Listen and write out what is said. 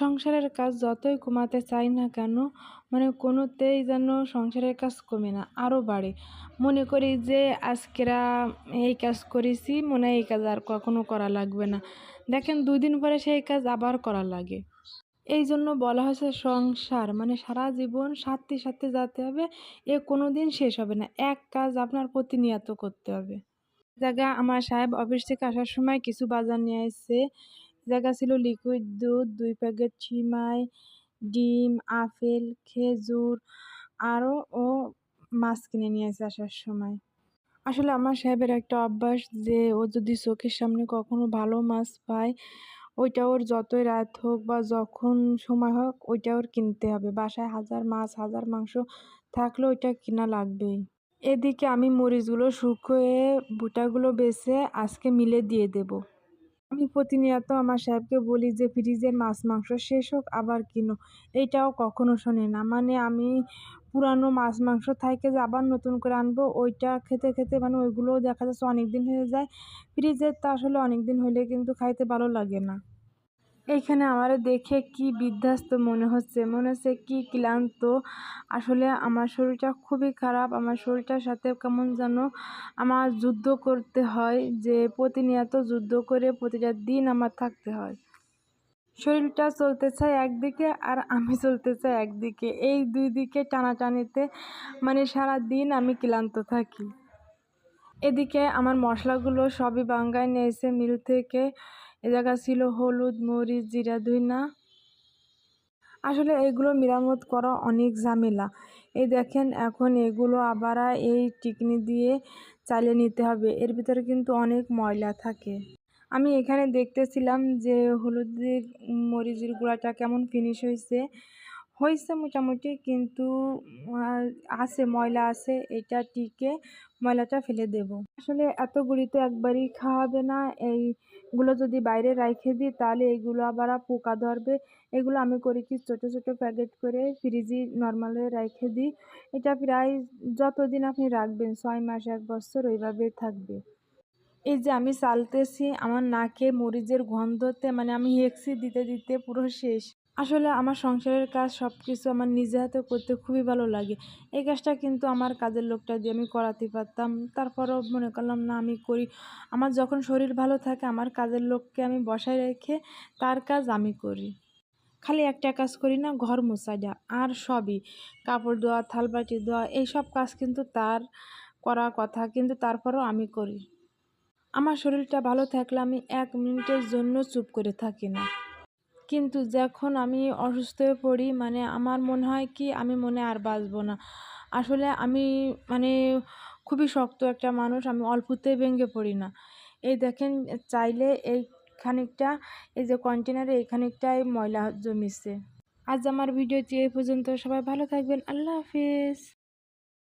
সংসারের কাজ যতই কমাতে চাই না কেন মানে কোনোতেই যেন সংসারের কাজ কমে না, আরও বাড়ে। মনে করি যে আজকেরা এই কাজ করেছি, মনে হয় এই কাজ আর কখনো করা লাগবে না। দেখেন দুই দিন পরে সেই কাজ আবার করা লাগে। এই জন্য বলা হয়েছে সংসার মানে সারা জীবন সাথে সাথে যেতে হবে, এ কোনো দিন শেষ হবে না। এক কাজ আপনার প্রতিনিয়ত করতে হবে। জায়গা আমার সাহেব অফিস থেকে আসার সময় কিছু বাজার নিয়ে আসছে জায়গা ছিল লিকুইড দুধ, দুই প্যাকেট ছিমাই ডিম, আপেল, খেজুর আরও ও মাছ কিনে নিয়ে আসে আসার সময়। আসলে আমার সাহেবের একটা অভ্যাস যে ও যদি চোখের সামনে কখনো ভালো মাছ পায়, ওইটা ওর যতই রাত হোক বা যখন সময় হোক ওইটা ওর কিনতে হবে। বাসায় হাজার মাছ, হাজার মাংস থাকলে ওইটা কিনা লাগবেই। এদিকে আমি মরিচগুলো শুকোয়ে, বুটাগুলো বেছে আজকে মিলে দিয়ে দেব। আমি প্রতিনিয়ত আমার সাহেবকে বলি যে, ফ্রিজের মাছ, মাংস শেষ হোক, আবার কিনো। এইটাও কখনো শোনে না। মানে আমি পুরানো মাছ, মাংস থাকে যে আবার নতুন করে আনব, ওইটা খেতে খেতে মানে ওইগুলোও দেখা যাচ্ছে অনেক দিন হয়ে যায়। ফ্রিজের তা আসলে অনেক দিন হলে কিন্তু খাইতে ভালো লাগে না। এইখানে আমার দেখে কি বিধ্বস্ত মনে হচ্ছে। মনে হচ্ছে কি ক্লান্ত। আসলে আমার শরীরটা খুবই খারাপ। আমার শরীরটার সাথে কেমন যেন আমার যুদ্ধ করতে হয়, যে প্রতিনিয়ত যুদ্ধ করে প্রতিটা দিন আমার থাকতে হয়। শরীরটা চলতে চায় একদিকে আর আমি চলতে চাই একদিকে। এই দুই দিকে টানাটানিতে মানে সারা দিন আমি ক্লান্ত থাকি। এদিকে আমার মশলাগুলো সবই বাঙ্গায় নিয়েছে মিল থেকে। এ জায়গা ছিল হলুদ, মরিচ, জিরা, ধুইনা। আসলে এগুলো মেরামত করা অনেক ঝামেলা। এই দেখেন, এখন এগুলো আবার এই টিকনি দিয়ে চালিয়ে নিতে হবে। এর ভিতরে কিন্তু অনেক ময়লা থাকে। আমি এখানে দেখতেছিলাম যে হলুদের, মরিচের গুঁড়াটা কেমন ফিনিশ হয়েছে। হয়েছে মোটামুটি কিন্তু আছে, ময়লা আছে, এটা টিকে ময়লাটা ফেলে দেব। আসলে এত গুঁড়ি তো একবারই খাওয়াবে না, এইগুলো যদি বাইরে রেখে দিই তাহলে এগুলো আবার পোকা ধরবে। এগুলো আমি করি কি ছোটো ছোটো প্যাকেট করে ফ্রিজে নর্মালে রেখে দিই। এটা প্রায় যতদিন আপনি রাখবেন, ছয় মাস, এক বছর ওইভাবে থাকবে। এই যে আমি চালতেছি, আমার নাকে মরিচের গন্ধতে মানে আমি হেক্সি দিতে দিতে পুরো শেষ। আসলে আমার সংসারের কাজ সব কিছু আমার নিজে হাতে করতে খুবই ভালো লাগে। এই কাজটা কিন্তু আমার কাজের লোকটা দিয়ে আমি করাতে পারতাম। তারপরও মনে করলাম, না, আমি করি। আমার যখন শরীর ভালো থাকে, আমার কাজের লোককে আমি বসায় রেখে তার কাজ আমি করি। খালি একটা কাজ করি না, ঘর মোছাইটা আর সবই। কাপড় ধোয়া, থালবাটি ধোয়া, এইসব কাজ কিন্তু তার করার কথা, কিন্তু তারপরও আমি করি। আমার শরীরটা ভালো থাকলে আমি এক মিনিটের জন্য চুপ করে থাকি না। কিন্তু যখন আমি অসুস্থ হয়ে পড়ি মানে আমার মনে হয় কি, আমি মনে আর বাঁচবো না। আসলে আমি মানে খুবই শক্ত একটা মানুষ, আমি অল্পতে ভেঙে পড়ি না। এই দেখেন, চাইলে এই খানিকটা, এই যে কন্টেনারে এই খানিকটাই ময়লা জমিছে। আজ আমার ভিডিওটি এই পর্যন্ত। সবাই ভালো থাকবেন। আল্লাহ হাফিজ।